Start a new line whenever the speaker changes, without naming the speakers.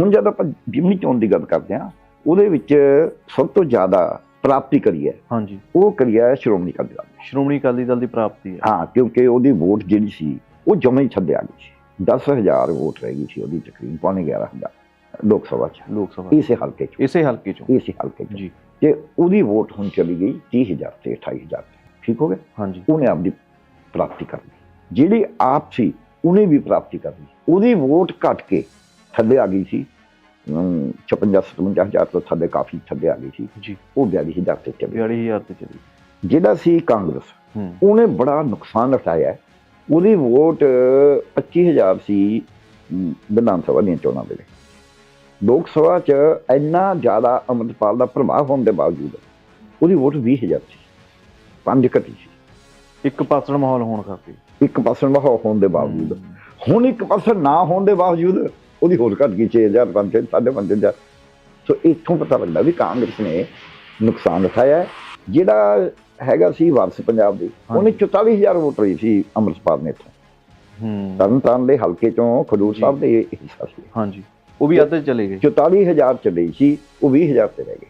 ਹੁਣ ਜਦ ਆਪਾਂ ਜਿਮਨੀ ਚੋਣ ਦੀ ਗੱਲ ਕਰਦੇ ਹਾਂ ਉਹਦੇ ਵਿੱਚ ਸਭ ਤੋਂ ਜ਼ਿਆਦਾ ਪ੍ਰਾਪਤੀ ਕਰੀ ਹੈ।
ਹਾਂਜੀ।
ਉਹ ਕਰੀ ਹੈ ਸ਼੍ਰੋਮਣੀ ਅਕਾਲੀ ਦਲ।
ਸ਼੍ਰੋਮਣੀ ਅਕਾਲੀ ਦਲ ਦੀ ਪ੍ਰਾਪਤੀ ਹੈ।
ਹਾਂ ਕਿਉਂਕਿ ਉਹਦੀ ਵੋਟ ਜਿਹੜੀ ਸੀ ਉਹ ਜਮਾਂ ਹੀ ਥੱਲੇ ਆ ਗਈ ਸੀ 10000 ਵੋਟ ਰਹਿ ਗਈ ਸੀ ਉਹਦੀ ਤਕਰੀਬਨ ਪੌਣੇ 11000 ਲੋਕ ਸਭਾ ਚ।
ਲੋਕ ਸਭਾ
ਇਸੇ ਹਲਕੇ ਚ।
ਇਸੇ ਹਲਕੇ ਚੋਂ।
ਇਸੇ ਹਲਕੇ ਚ।
ਜੀ।
ਤੇ ਉਹਦੀ ਵੋਟ ਹੁਣ ਚਲੀ ਗਈ 30000 ਤੇ 28000 ਠੀਕ ਹੋ ਗਿਆ?
ਹਾਂਜੀ।
ਉਹਨੇ ਆਪਦੀ ਪ੍ਰਾਪਤੀ ਕਰ ਲਈ ਜਿਹੜੀ ਆਪ ਸੀ ਉਹਨੇ ਵੀ ਪ੍ਰਾਪਤੀ ਕਰ ਲਈ ਉਹਦੀ ਵੋਟ ਘਟ ਕੇ ਥੱਲੇ ਆ ਗਈ ਸੀ। 56 57000 ਤੋਂ ਥੱਲੇ ਕਾਫੀ ਥੱਲੇ ਆ ਗਈ ਸੀ।
ਜੀ।
ਉਹ 42000 ਤੇ ਚਲੀ।
42000 ਤੇ ਚਲੀ।
ਜਿਹੜਾ ਸੀ ਕਾਂਗਰਸ ਉਹਨੇ ਬੜਾ ਨੁਕਸਾਨ ਉਠਾਇਆ। ਉਹਦੀ ਵੋਟ 25000 ਸੀ ਵਿਧਾਨ ਸਭਾ ਦੀਆਂ ਚੋਣਾਂ ਵੇਲੇ। ਲੋਕ ਸਭਾ 'ਚ ਇੰਨਾ ਜ਼ਿਆਦਾ ਅੰਮ੍ਰਿਤਪਾਲ ਦਾ ਪ੍ਰਭਾਵ ਹੋਣ ਦੇ ਬਾਵਜੂਦ ਉਹਦੀ ਵੋਟ 20000 ਸੀ। ਪੰਜ ਘਟੀ ਸੀ।
ਇੱਕ ਪਾਸੜ ਮਾਹੌਲ ਹੋਣ ਕਰਕੇ।
ਇੱਕ ਪਰਸੈਂਟ ਮਾਹੌਲ ਹੋਣ ਦੇ ਬਾਵਜੂਦ। ਹੁਣ ਇੱਕ ਪਰਸੈਂਟ ਨਾ ਹੋਣ ਦੇ ਬਾਵਜੂਦ ਉਹਦੀ ਹੋਰ ਘਟ ਗਈ 6000 5 5.5 ਸੋ ਇੱਥੋਂ ਪਤਾ ਲੱਗਦਾ ਵੀ ਕਾਂਗਰਸ ਨੇ ਨੁਕਸਾਨ ਉਠਾਇਆ। ਜਿਹੜਾ ਹੈਗਾ ਸੀ ਵਾਰਸ ਪੰਜਾਬ ਦੀ ਉਹਨੇ 44000 ਵੋਟ ਲਈ ਸੀ ਅੰਮ੍ਰਿਤਪਾਲ ਨੇ ਇੱਥੋਂ।
ਹੂੰ।
ਤਰਨਤਾਰਨ ਦੇ ਹਲਕੇ ਚੋਂ ਖਡੂਰ। ਸਾਹਿਬ ਦੇ ਹਿੱਸਾ ਸੀ।
ਹਾਂਜੀ। ਉਹ ਵੀ ਅੱਧੇ ਚਲੇ ਗਏ।
44000 ਚ ਲਈ ਸੀ ਉਹ 20000 ਤੇ ਰਹਿ ਗਏ।